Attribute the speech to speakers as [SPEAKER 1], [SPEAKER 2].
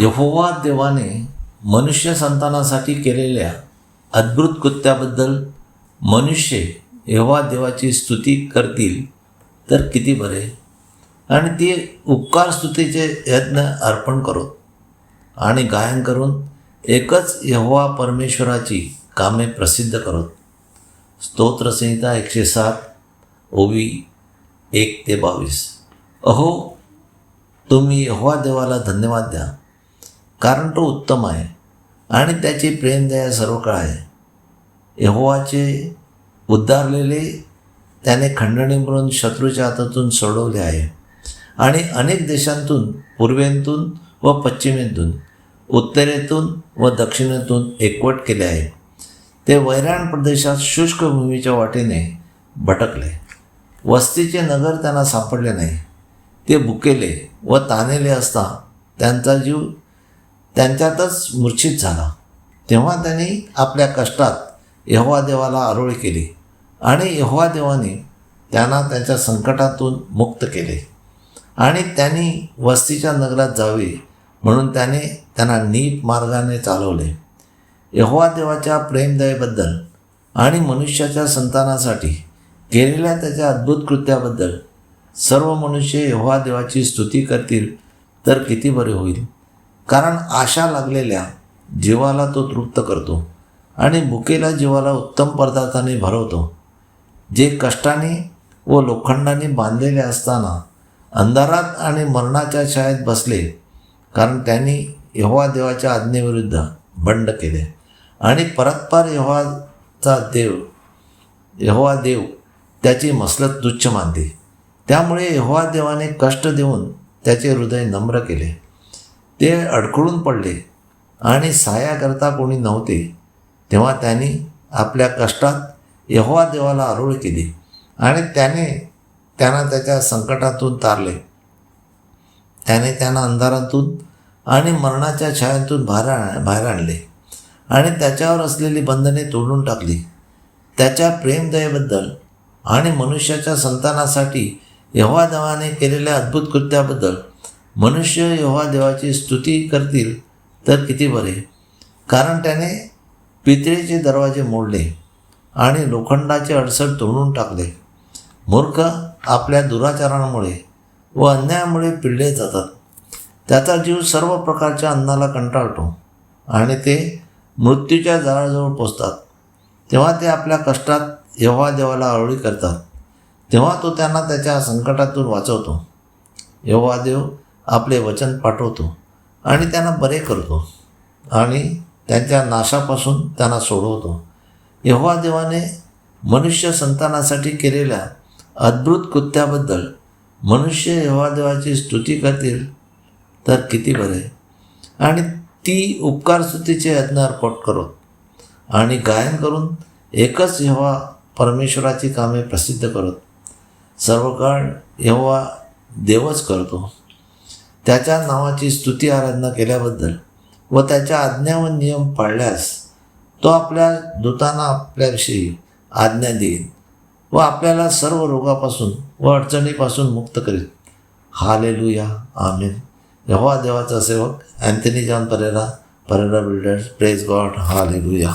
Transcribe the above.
[SPEAKER 1] यहोवा देवाने मनुष्य संतानासाठी केलेल्या अद्भुत कृत्याबद्दल मनुष्य यहोवा देवाची स्तुती करतील तर किती बरे? आणि ते उपकार स्तुतीचे यज्ञ अर्पण करून आणि गायन करून एकच यहोवा परमेश्वराची कामे प्रसिद्ध करत स्तोत्रसंहिता एकशे सात ओवी एक ते बावीस. अहो तुम्ही यहोवा देवाला धन्यवाद द्या. कारण तो उत्तम आहे. आणि त्याची प्रेमदया सर्व काळ आहे. यहोवाचे उद्धारलेले त्याने खंडणी म्हणून शत्रूच्या हातातून सोडवले आहे. आणि अनेक देशांतून पूर्वेतून व पश्चिमेतून उत्तरेतून व दक्षिणेतून एकवट केले आहे. ते वैराण प्रदेशात शुष्क भूमीच्या वाटेने भटकले. वस्तीचे नगर त्यांना सापडले नाही. ते भुकेले व तानेले असता त्यांचा जीव त्यांच्यातच मूर्छित झाला. तेव्हा त्यांनी आपल्या कष्टात यहोवा देवाला आरोळी केली आणि यहोवा देवाने त्यांना त्यांच्या संकटातून मुक्त केले. आणि त्यांनी वस्तीच्या नगरात जावे म्हणून त्याने त्यांना नीट मार्गाने चालवले. यहोवा देवाच्या प्रेमदयेबद्दल आणि मनुष्याच्या संतानासाठी केलेल्या त्याच्या अद्भुत कृत्याबद्दल सर्व मनुष्य यहोवा देवाची स्तुती करतील तर किती बरे होईल. कारण आशा लागलेल्या जीवाला तो तृप्त करतो आणि भुकेला जीवाला उत्तम पदार्थाने भरवतो. जे कष्टाने व लोखंडाने बांधलेले असताना अंधारात आणि मरणाच्या शाळेत बसले कारण त्यांनी यहोवा देवाच्या आज्ञेविरुद्ध बंड केले. आणि परतपार यहोवाचा देव यहोवा देव त्याची मसलत तुच्छ मानते. त्यामुळे यहोवा देवाने कष्ट देऊन त्याचे हृदय नम्र केले. ते अडखळून पडले. आणि सहाय्याकरता कोणी नव्हते तेव्हा त्यांनी आपल्या कष्टात यहोवा देवाला आरोळ केली आणि त्याने त्यांना त्याच्या संकटातून तारले. त्याने त्यांना अंधारातून आणि मरणाच्या छायातून बाहेर बाहेर आणले आणि त्याच्यावर असलेली बंधने तोडून टाकली. त्याच्या प्रेमदयेबद्दल आणि मनुष्याच्या संतानासाठी यहोवा देवाने केलेल्या अद्भुत कृत्याबद्दल मनुष्य यहोवा देवाची स्तुती करतील तर किती बरे? कारण त्याने पितळेचे दरवाजे मोडले आणि लोखंडाचे अडसर तोडून टाकले. मूर्ख आपल्या दुराचारांमुळे व अन्यायामुळे पिळले जातात. त्याचा जीव सर्व प्रकारच्या अन्नाला कंटाळतो आणि ते मृत्यूच्या जाळाजवळ पोचतात तेव्हा ते आपल्या कष्टात यव्हा देवाला आवळी करतात. तेव्हा तो त्यांना त्याच्या संकटातून वाचवतो. यव्हा देव आपले वचन पाठवतो आणि त्यांना बरे करतो आणि त्यांच्या नाशापासून त्यांना सोडवतो. यहोवा देवाने मनुष्य संतानासाठी केलेल्या अद्भुत कृत्याबद्दल मनुष्य यहोवा देवाची स्तुती करतील तर किती बरे. आणि ती उपकार स्तुतीचे यज्ञ अर्पण करत आणि गायन करून एकच यहोवा परमेश्वराची कामे प्रसिद्ध करत. सर्व काळ यहोवा देवच करतो. त्याच्या नावाची स्तुती आराधना केल्याबद्दल व त्याच्या आज्ञा व नियम पाळल्यास तो आपल्या दूतांना आपल्याविषयी आज्ञा देईल व आपल्याला सर्व रोगापासून व अडचणीपासून मुक्त करेल हालेलुया. आमेन. यहोवा देवाचा सेवक Anthony John Pereira Pereira builders praise God hallelujah.